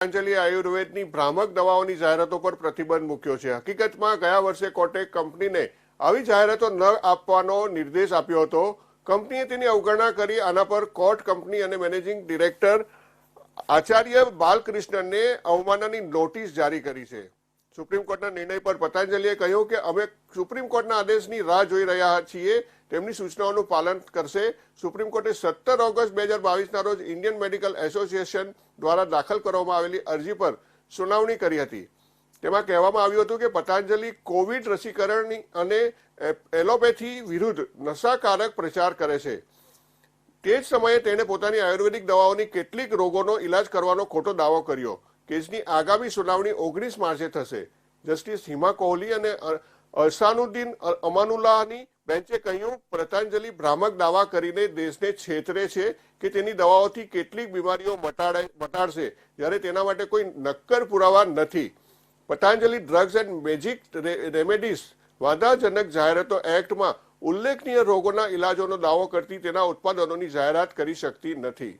પતંજલિ આયુર્વેદની ભ્રામક દવાઓની જાહેરાતો પર પ્રતિબંધ મૂક્યો છે. હકીકતમાં ગયા વર્ષે કોર્ટે કંપનીને આવી જાહેરાતો ન આપવાનો નિર્દેશ આપ્યો હતો. કંપનીએ તેની અવગણના કરી આના પર કોર્ટ કંપની અને મેનેજિંગ ડિરેક્ટર આચાર્ય બાલકૃષ્ણનને અવમાનની નોટિસ જારી કરી છે. સુપ્રીમ કોર્ટના નિર્ણય પર પતંજલિએ કહ્યું કે અમે સુપ્રીમ કોર્ટના આદેશની રાહ જોઈ રહ્યા છીએ, તેમની સૂચનાઓનું પાલન કરશે. સુપ્રીમ કોર્ટે સત્તર ઓગસ્ટ બે હજાર બાવીસના રોજ ઇન્ડિયન મેડિકલ એસોસિએશન દ્વારા દાખલ કરવામાં આવેલી અરજી પર સુનાવણી કરી હતી. તેમાં કહેવામાં આવ્યું હતું કે પતંજલિ કોવિડ રસીકરણની અને એલોપેથી વિરુદ્ધ નશાકારક પ્રચાર કરે છે. તે જ સમયે તેણે પોતાની આયુર્વેદિક દવાઓની કેટલીક રોગોનો ઇલાજ કરવાનો ખોટો દાવો કર્યો. કેસની આગામી સુનાવણી ઓગણીસ માર્ચે થશે. જસ્ટિસ હિમા કોહલી અને અરસાનુદ્દીન અમાનુલ્લાહની બેન્ચે કહ્યું, પતંજલિ ભ્રામક દાવા કરીને દેશને છેતરે છે કે તેની દવાઓથી કેટલીક બીમારીઓ મટાડે, મટાડશે, જ્યારે તેના માટે કોઈ નક્કર પુરાવા નથી. Patanjali drugs and magic remedies, વાંધાજનક જાહેરાતો એક્ટમાં ઉલ્લેખનીય રોગોના ઇલાજોનો દાવો કરતી તેના ઉત્પાદનોની જાહેરાત કરી શકતી નથી.